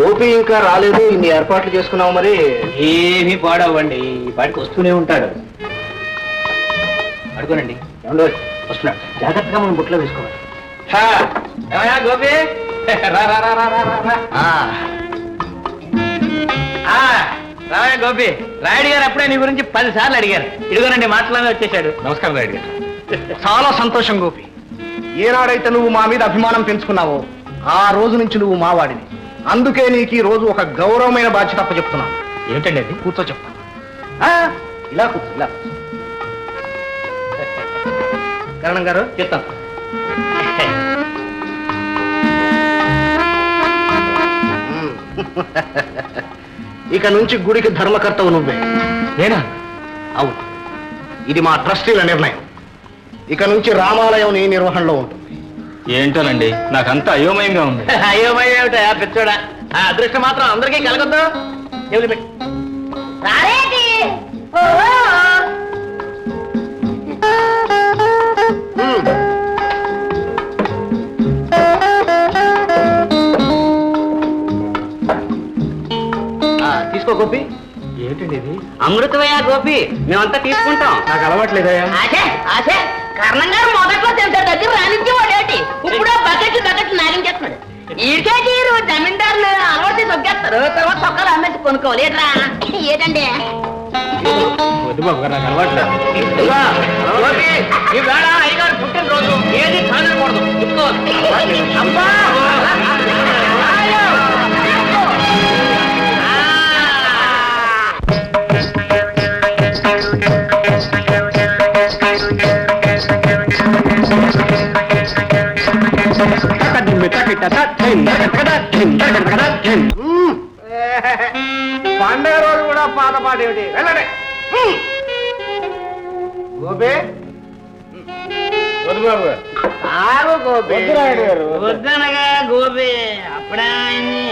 గోపి ఇంకా రాలేదు ఇన్ని ఏర్పాట్లు చేసుకున్నావు మరి? ఏమీ పాడవండి ఈ పాటికి వస్తూనే ఉంటాడు. అడుగునండి ఏమండో? వస్తున్నాడు. జాగ్రత్తగా మనం బుట్లో వేసుకోవాలి. హా, ఏమయ్యా గోపి? రా రా రా రా రా రా, రా. ఆ, ఆ, రావయ్య గోపి రాయుడు గారు అప్పుడే నీ గురించి పది సార్లు అడిగారు. ఇదిగోనండి మాటలోనే వచ్చేసాడు నమస్కారం రాయుడు గారు. చాలా సంతోషం గోపి. ఏనాడైతే నువ్వు మా మీద అభిమానం పెంచుకున్నావో ఆ రోజు నుంచి నువ్వు మావాడిని అందుకే నీకు ఈ రోజు ఒక గౌరవమైన బాధ్యత చెప్తున్నాను ఏమిటండి అది? కూర్చో చెప్తాను ఆ, ఇలా కూర్చో ఇలా. కరణం గారు చెప్తాను. ఇక నుంచి గుడికి ధర్మకర్తవు నువ్వే. నేనా? అవును. ఇది మా ట్రస్టీల నిర్ణయం. ఇక నుంచి రామాలయం నీ నిర్వహణలో ఉంటుంది. ఏంటోనండి? నాకంతా అయోమయంగా ఉంది. అయోమయం ఏమిటా పిచ్చోడా? ఆ అదృష్టం మాత్రం అందరికీ కలగొద్దు. ఎవరు పెట్టి తీసుకో గోపి. ఏంటండి ఇది? అమృతమయ్యా గోపి మేమంతా తీసుకుంటాం. నాకు అలవాట్లేదయ్యా. ఆశే ఆశే. కర్ణం గారు మొదట్లో తెలిసే దగ్గర రానిచ్చేవాడేటి ఇప్పుడు బకెట్ బకెట్ నాగించేస్తున్నాడు ఈడికే తీరు జమీందారులు అలవాటు తొక్కేస్తారు తర్వాత తొక్కలు అమ్మేసి కొనుక్కోవాలి ఏట్రా ఏదండి వద్దు బాబు గారు నాకు పుట్టినరోజు. ఏది కాదనకూడదు అబ్బా! పండగ రోజు కూడా పాత పాట ఏమిటి? వెళ్ళండి. గోపి. వద్దనగా గోపి అప్పుడే ఆయన్ని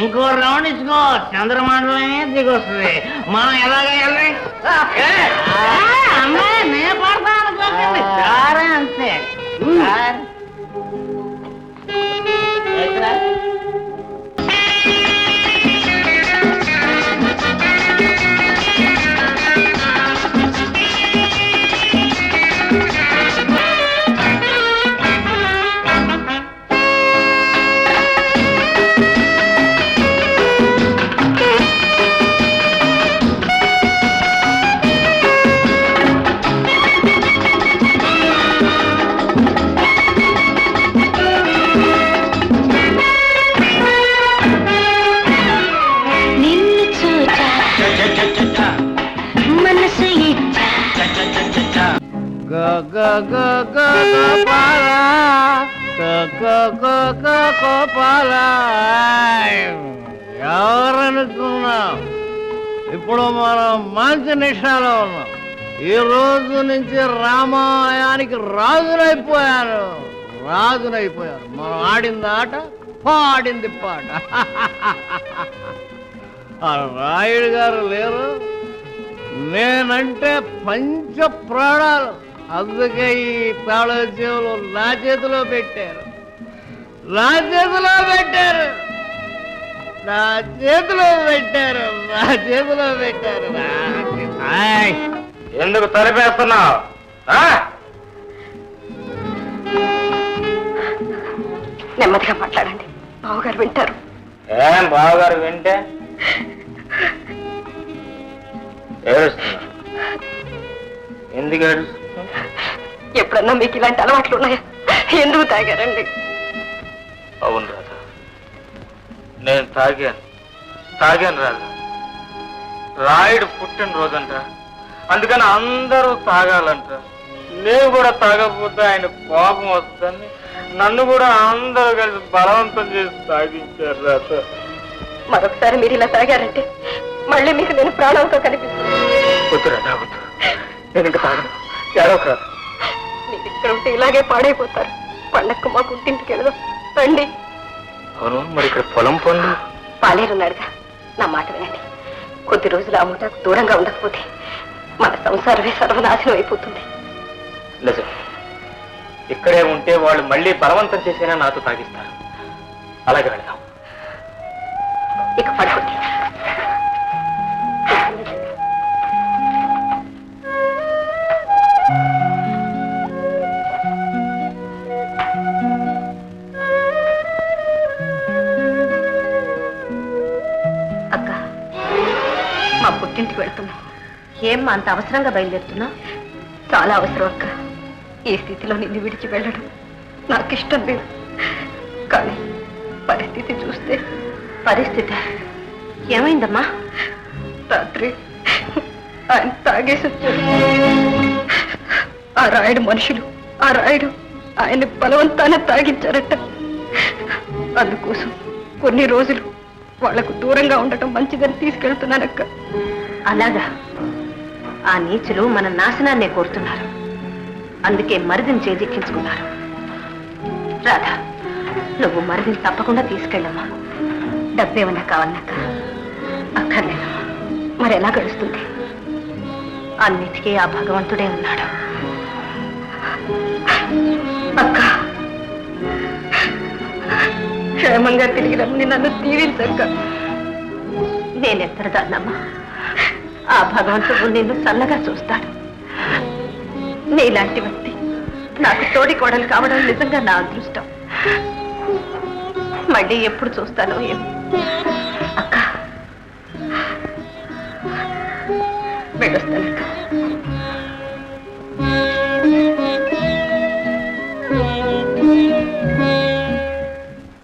ఇంకో రౌండ్ ఇచ్చుకో చంద్రమండలమే దిగొస్తుంది. మనం ఎలాగ వెళ్ళి అమ్మాయి నే పడతాను అంతే. ఎవరనుకున్నాం ఇప్పుడు మనం మంచి నిషాలో ఉన్నాం ఈ రోజు నుంచి రామాయణానికి రాజునైపోయాను రాజునైపోయాను మనం ఆడింది ఆట. పాడింది పాట. ఆ రాయుడు గారు లేరు. నేనంటే పంచ ప్రాణాలు అందుకే ఈ నా చేతిలో పెట్టారు. నా చేతిలో పెట్టారు. నా చేతిలో పెట్టారు. నా చేతిలో పెట్టారు ఎందుకు తలిపేస్తున్నావు? నెమ్మదిగా మాట్లాడండి. బావగారు వింటారు. ఏం బావగారు వింటే? ఏడుస్తున్నా ఎందుకు ఏడుస్తున్నా ఎప్పుడన్నా మీకు ఇలాంటి అలవాట్లు ఉన్నాయా? ఎందుకు తాగారండి? అవును రాధా. నేను తాగాను. తాగాను రాధా. రాయుడు పుట్టినరోజంట. అందుకని అందరూ తాగాలంట. నేను కూడా తాగకపోతే ఆయన కోపం వస్తుందని నన్ను కూడా అందరూ కలిసి బలవంతం చేసి తాగించారు రాధా. మరొకసారి మీరు ఇలా తాగారంటే మళ్ళీ మీకు నేను ప్రాణంతో కనిపిస్తాను. వద్దు రాధా వద్దు. నేను ఇంకా తాగను. ఏడవకు మీరు ఇక్కడ ఉంటే ఇలాగే పాడైపోతారు. పండక్కు మా పుట్టింటికి వెళదాం. రండి. అవును మరి ఇక్కడ పొలం పనులు? పాలేరున్నాడుగా. నా మాట వినండి. కొద్ది రోజులు ఆ ముఠాకు దూరంగా ఉండకపోతే మన సంసారమే సర్వనాశనం అయిపోతుంది. నిజం. ఇక్కడే ఉంటే వాళ్ళు మళ్ళీ బలవంతం చేసినా నాతో తాగిస్తారు. అలాగే వెళ్దాం. పుట్టింటికి వెళ్తున్నాం. ఏమ్మా అంత అవసరంగా బయలుదేరుతున్నా? చాలా అవసరం అక్క. ఈ స్థితిలో నిన్ను విడిచి వెళ్ళడం నాకు ఇష్టం లేదు. కానీ పరిస్థితి చూస్తే పరిస్థితి. ఏమైందమ్మా? రాత్రి ఆయన తాగేసి వచ్చాడు. ఆ రాయుడు మనుషులు ఆ రాయుడు ఆయన బలవంతాన తాగించారట. అందుకోసం కొన్ని రోజులు వాళ్ళకు దూరంగా ఉండటం మంచిదని తీసుకెళ్తున్నానక్క. అలాగా. ఆ నీచులు మన నాశనాన్నే కోరుతున్నారు. అందుకే మరిదిని చేజిక్కించుకున్నారు. రాధా నువ్వు మరిదిని తప్పకుండా తీసుకెళ్ళమ్మా. డబ్బేమన్నా కావాలన్నాక అక్కర్లేదు. మరి ఎలా గడుస్తుంది? అన్నిటికీ ఆ భగవంతుడే ఉన్నాడు. అక్క. క్షేమంగా తిరిగి రమ్మని నన్ను దీవించక్క నేనెత్తరదాన్నమ్మా ఆ భగవంతుడు నిన్ను చల్లగా చూస్తాడు. నీలాంటి వ్యక్తి నాకు తోడి కోడలు కావడం నిజంగా నా అదృష్టం. మళ్ళీ ఎప్పుడు చూస్తానో ఏమో.